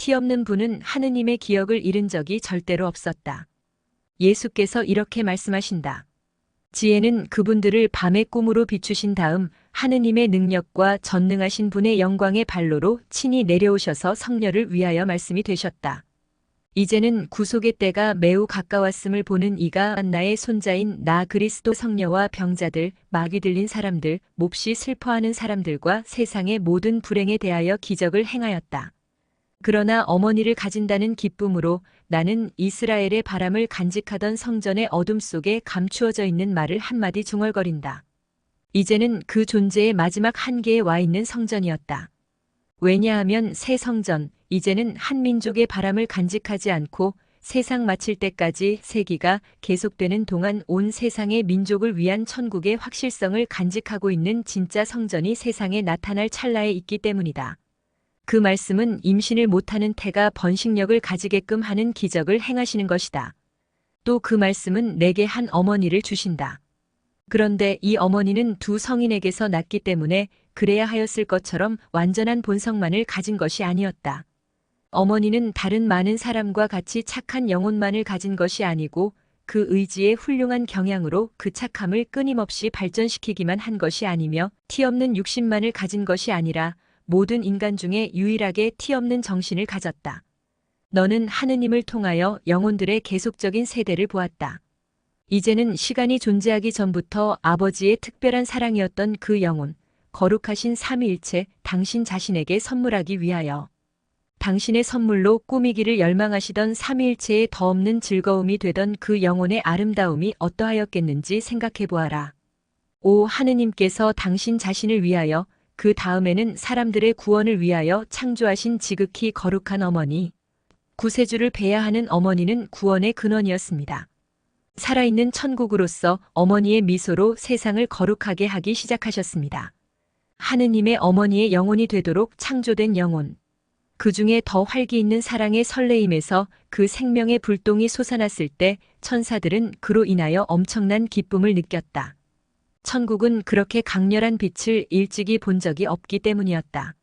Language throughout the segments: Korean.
티 없는 분은 하느님의 기억을 잃은 적이 절대로 없었다. 예수께서 이렇게 말씀하신다. 지혜는 그분들을 밤의 꿈으로 비추신 다음 하느님의 능력과 전능하신 분의 영광의 발로로 친히 내려오셔서 성녀를 위하여 말씀이 되셨다. 이제는 구속의 때가 매우 가까웠음을 보는 이가 나의 손자인 나 그리스도 성녀와 병자들, 마귀 들린 사람들, 몹시 슬퍼하는 사람들과 세상의 모든 불행에 대하여 기적을 행하였다. 그러나 어머니를 가진다는 기쁨으로 나는 이스라엘의 바람을 간직하던 성전의 어둠 속에 감추어져 있는 말을 한마디 중얼거린다. 이제는 그 존재의 마지막 한계에 와 있는 성전이었다. 왜냐하면 새 성전, 이제는 한 민족의 바람을 간직하지 않고 세상 마칠 때까지 세기가 계속되는 동안 온 세상의 민족을 위한 천국의 확실성을 간직하고 있는 진짜 성전이 세상에 나타날 찰나에 있기 때문이다. 그 말씀은 임신을 못하는 태가 번식력을 가지게끔 하는 기적을 행하시는 것이다. 또 그 말씀은 내게 한 어머니를 주신다. 그런데 이 어머니는 두 성인에게서 낳기 때문에 그래야 하였을 것처럼 완전한 본성만을 가진 것이 아니었다. 어머니는 다른 많은 사람과 같이 착한 영혼만을 가진 것이 아니고 그 의지의 훌륭한 경향으로 그 착함을 끊임없이 발전시키기만 한 것이 아니며 티 없는 육신만을 가진 것이 아니라 모든 인간 중에 유일하게 티 없는 정신을 가졌다. 너는 하느님을 통하여 영혼들의 계속적인 세대를 보았다. 이제는 시간이 존재하기 전부터 아버지의 특별한 사랑이었던 그 영혼, 거룩하신 삼위일체 당신 자신에게 선물하기 위하여 당신의 선물로 꾸미기를 열망하시던 삼위일체의 더 없는 즐거움이 되던 그 영혼의 아름다움이 어떠하였겠는지 생각해 보아라. 오 하느님께서 당신 자신을 위하여 그 다음에는 사람들의 구원을 위하여 창조하신 지극히 거룩한 어머니, 구세주를 배야 하는 어머니는 구원의 근원이었습니다. 살아있는 천국으로서 어머니의 미소로 세상을 거룩하게 하기 시작하셨습니다. 하느님의 어머니의 영혼이 되도록 창조된 영혼. 그 중에 더 활기 있는 사랑의 설레임에서 그 생명의 불똥이 솟아났을 때 천사들은 그로 인하여 엄청난 기쁨을 느꼈다. 천국은 그렇게 강렬한 빛을 일찍이 본 적이 없기 때문이었다.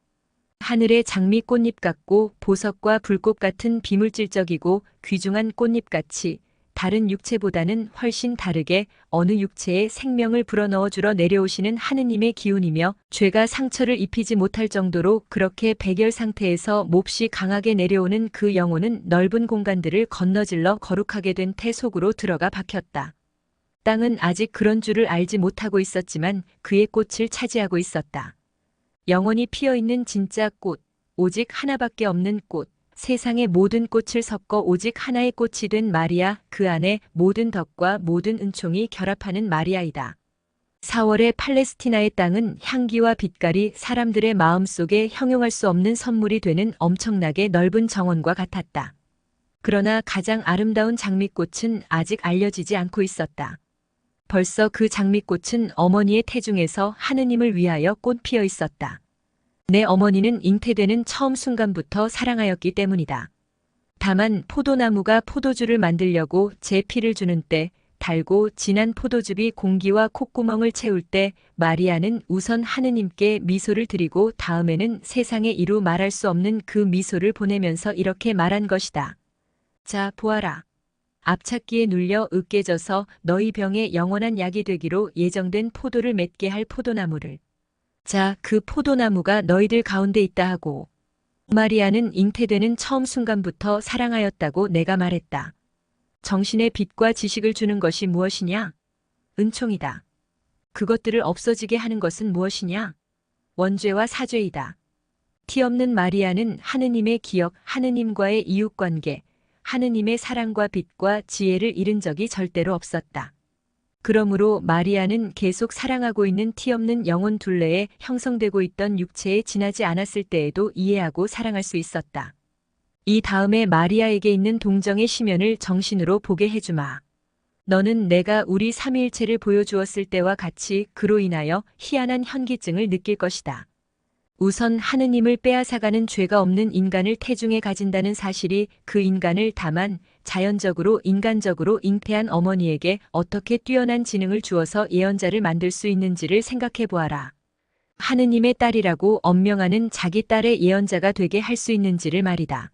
하늘의 장미 꽃잎 같고 보석과 불꽃 같은 비물질적이고 귀중한 꽃잎같이 다른 육체보다는 훨씬 다르게 어느 육체에 생명을 불어넣어 주러 내려오시는 하느님의 기운이며 죄가 상처를 입히지 못할 정도로 그렇게 백열 상태에서 몹시 강하게 내려오는 그 영혼은 넓은 공간들을 건너질러 거룩하게 된 태 속으로 들어가 박혔다. 땅은 아직 그런 줄을 알지 못하고 있었지만 그의 꽃을 차지하고 있었다. 영원히 피어 있는 진짜 꽃, 오직 하나밖에 없는 꽃, 세상의 모든 꽃을 섞어 오직 하나의 꽃이 된 마리아, 그 안에 모든 덕과 모든 은총이 결합하는 마리아이다. 4월의 팔레스티나의 땅은 향기와 빛깔이 사람들의 마음속에 형용할 수 없는 선물이 되는 엄청나게 넓은 정원과 같았다. 그러나 가장 아름다운 장미꽃은 아직 알려지지 않고 있었다. 벌써 그 장미꽃은 어머니의 태중에서 하느님을 위하여 꽃 피어 있었다. 내 어머니는 잉태되는 처음 순간부터 사랑하였기 때문이다. 다만 포도나무가 포도주를 만들려고 제 피를 주는 때 달고 진한 포도즙이 공기와 콧구멍을 채울 때 마리아는 우선 하느님께 미소를 드리고 다음에는 세상에 이루 말할 수 없는 그 미소를 보내면서 이렇게 말한 것이다. 자, 보아라. 앞찾기에 눌려 으깨져서 너희 병에 영원한 약이 되기로 예정된 포도를 맺게 할 포도나무를. 자, 그 포도나무가 너희들 가운데 있다 하고. 마리아는 잉태되는 처음 순간부터 사랑하였다고 내가 말했다. 정신의 빛과 지식을 주는 것이 무엇이냐? 은총이다. 그것들을 없어지게 하는 것은 무엇이냐? 원죄와 사죄이다. 티 없는 마리아는 하느님의 기억, 하느님과의 이웃관계, 하느님의 사랑과 빛과 지혜를 잃은 적이 절대로 없었다. 그러므로 마리아는 계속 사랑하고 있는 티 없는 영혼 둘레에 형성되고 있던 육체에 지나지 않았을 때에도 이해하고 사랑할 수 있었다. 이 다음에 마리아에게 있는 동정의 심연을 정신으로 보게 해주마. 너는 내가 우리 삼위일체를 보여주었을 때와 같이 그로 인하여 희한한 현기증을 느낄 것이다. 우선 하느님을 빼앗아가는 죄가 없는 인간을 태중에 가진다는 사실이 그 인간을 다만 자연적으로 인간적으로 잉태한 어머니에게 어떻게 뛰어난 지능을 주어서 예언자를 만들 수 있는지를 생각해 보아라. 하느님의 딸이라고 엄명하는 자기 딸의 예언자가 되게 할 수 있는지를 말이다.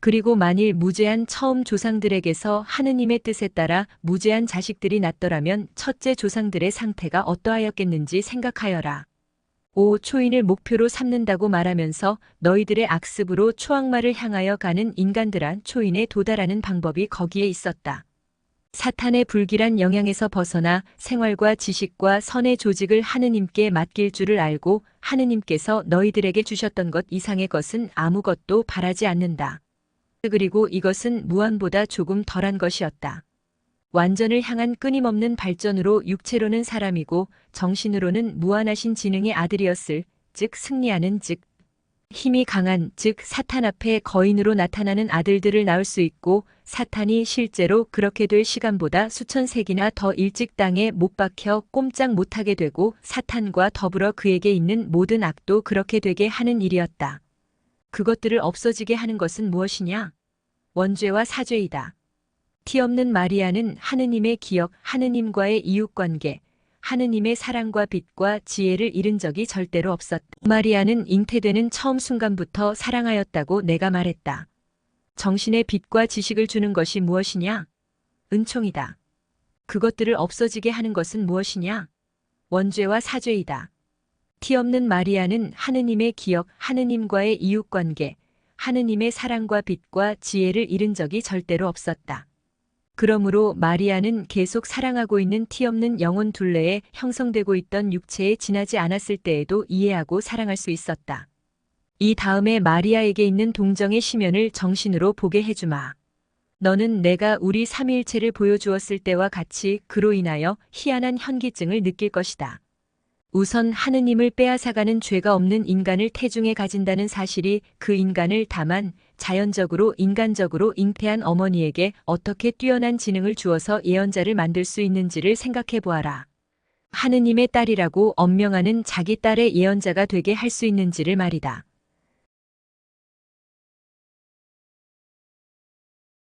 그리고 만일 무죄한 처음 조상들에게서 하느님의 뜻에 따라 무죄한 자식들이 났더라면 첫째 조상들의 상태가 어떠하였겠는지 생각하여라. 5. 초인을 목표로 삼는다고 말하면서 너희들의 악습으로 초악마를 향하여 가는 인간들아 초인에 도달하는 방법이 거기에 있었다. 사탄의 불길한 영향에서 벗어나 생활과 지식과 선의 조직을 하느님께 맡길 줄을 알고 하느님께서 너희들에게 주셨던 것 이상의 것은 아무것도 바라지 않는다. 그리고 이것은 무한보다 조금 덜한 것이었다. 완전을 향한 끊임없는 발전으로 육체로는 사람이고 정신으로는 무한하신 지능의 아들이었을 즉 승리하는 즉 힘이 강한 즉 사탄 앞에 거인으로 나타나는 아들들을 낳을 수 있고 사탄이 실제로 그렇게 될 시간보다 수천 세기나 더 일찍 땅에 못 박혀 꼼짝 못하게 되고 사탄과 더불어 그에게 있는 모든 악도 그렇게 되게 하는 일이었다. 그것들을 없어지게 하는 것은 무엇이냐? 원죄와 사죄이다. 티 없는 마리아는 하느님의 기억, 하느님과의 이웃관계, 하느님의 사랑과 빛과 지혜를 잃은 적이 절대로 없었다. 마리아는 잉태되는 처음 순간부터 사랑하였다고 내가 말했다. 정신의 빛과 지식을 주는 것이 무엇이냐? 은총이다. 그것들을 없어지게 하는 것은 무엇이냐? 원죄와 사죄이다. 티 없는 마리아는 하느님의 기억, 하느님과의 이웃관계, 하느님의 사랑과 빛과 지혜를 잃은 적이 절대로 없었다. 그러므로 마리아는 계속 사랑하고 있는 티 없는 영혼 둘레에 형성되고 있던 육체에 지나지 않았을 때에도 이해하고 사랑할 수 있었다. 이 다음에 마리아에게 있는 동정의 심연을 정신으로 보게 해주마. 너는 내가 우리 삼위일체를 보여주었을 때와 같이 그로 인하여 희한한 현기증을 느낄 것이다. 우선 하느님을 빼앗아가는 죄가 없는 인간을 태중에 가진다는 사실이 그 인간을 다만 자연적으로 인간적으로 잉태한 어머니에게 어떻게 뛰어난 지능을 주어서 예언자를 만들 수 있는지를 생각해 보아라. 하느님의 딸이라고 엄명하는 자기 딸의 예언자가 되게 할 수 있는지를 말이다.